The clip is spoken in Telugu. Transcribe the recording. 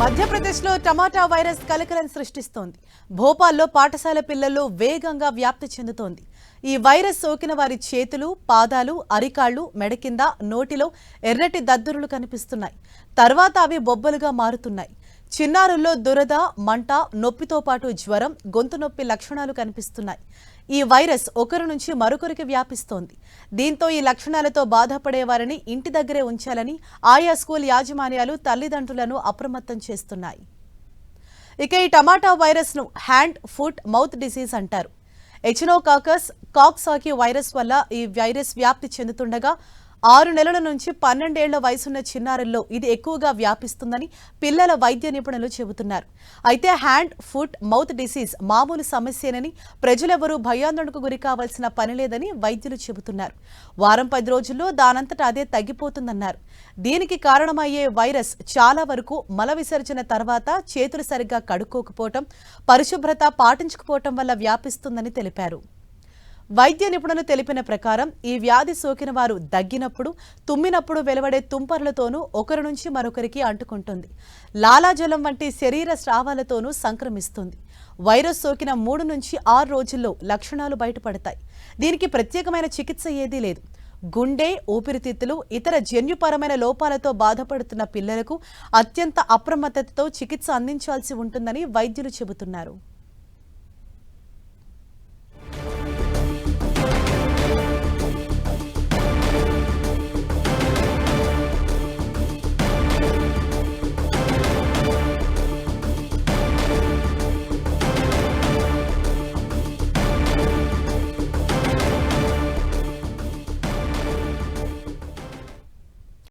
మధ్యప్రదేశ్లో టమాటా వైరస్ కలకలం సృష్టిస్తోంది. భోపాల్లో పాఠశాల పిల్లల్లో వేగంగా వ్యాప్తి చెందుతోంది. ఈ వైరస్ సోకిన వారి చేతులు పాదాలు అరికాళ్ళు మెడ కింద నోటిలో ఎర్రటి దద్దురులు కనిపిస్తున్నాయి. తర్వాత అవి బొబ్బలుగా మారుతున్నాయి. చిన్నారుల్లో దురద మంట నొప్పితో పాటు జ్వరం గొంతు నొప్పి లక్షణాలు కనిపిస్తున్నాయి. ఈ వైరస్ ఒకరి నుంచి మరొకరికి వ్యాపిస్తోంది. దీంతో ఈ లక్షణాలతో బాధపడే వారిని ఇంటి దగ్గరే ఉంచాలని ఆయా స్కూల్ యాజమాన్యాలు తల్లిదండ్రులను అప్రమత్తం చేస్తున్నాయి. ఇక ఈ టమాటా వైరస్ను హ్యాండ్ ఫుట్ మౌత్ డిసీజ్ అంటారు. ఎచినోకాకస్ కాక్సాకి వైరస్ వల్ల ఈ వైరస్ వ్యాప్తి చెందుతుండగా ఆరు నెలల నుంచి పన్నెండేళ్ళ వయసున్న చిన్నారుల్లో ఇది ఎక్కువగా వ్యాపిస్తుందని పిల్లల వైద్య నిపుణులు చెబుతున్నారు. అయితే హ్యాండ్ ఫుట్ మౌత్ డిసీజ్ మామూలు సమస్యేనని ప్రజలెవరూ భయాందోళనకు గురి కావాల్సిన పని లేదని వైద్యులు చెబుతున్నారు. వారం పది రోజుల్లో దానంతట అదే తగ్గిపోతుందన్నారు. దీనికి కారణమయ్యే వైరస్ చాలా వరకు మల విసర్జన తర్వాత చేతులు సరిగ్గా కడుక్కోకపోవటం పరిశుభ్రత పాటించకపోవటం వల్ల వ్యాపిస్తుందని తెలిపారు. వైద్య నిపుణులు తెలిపిన ప్రకారం ఈ వ్యాధి సోకిన వారు దగ్గినప్పుడు తుమ్మినప్పుడు వెలువడే తుంపర్లతోనూ ఒకరి నుంచి మరొకరికి అంటుకుంటుంది. లాలాజలం వంటి శరీర స్రావాలతోనూ సంక్రమిస్తుంది. వైరస్ సోకిన మూడు నుంచి ఆరు రోజుల్లో లక్షణాలు బయటపడతాయి. దీనికి ప్రత్యేకమైన చికిత్స ఏదీ లేదు. గుండె ఊపిరితిత్తులు ఇతర జన్యుపరమైన లోపాలతో బాధపడుతున్న పిల్లలకు అత్యంత అప్రమత్తతతో చికిత్స అందించాల్సి ఉంటుందని వైద్యులు చెబుతున్నారు.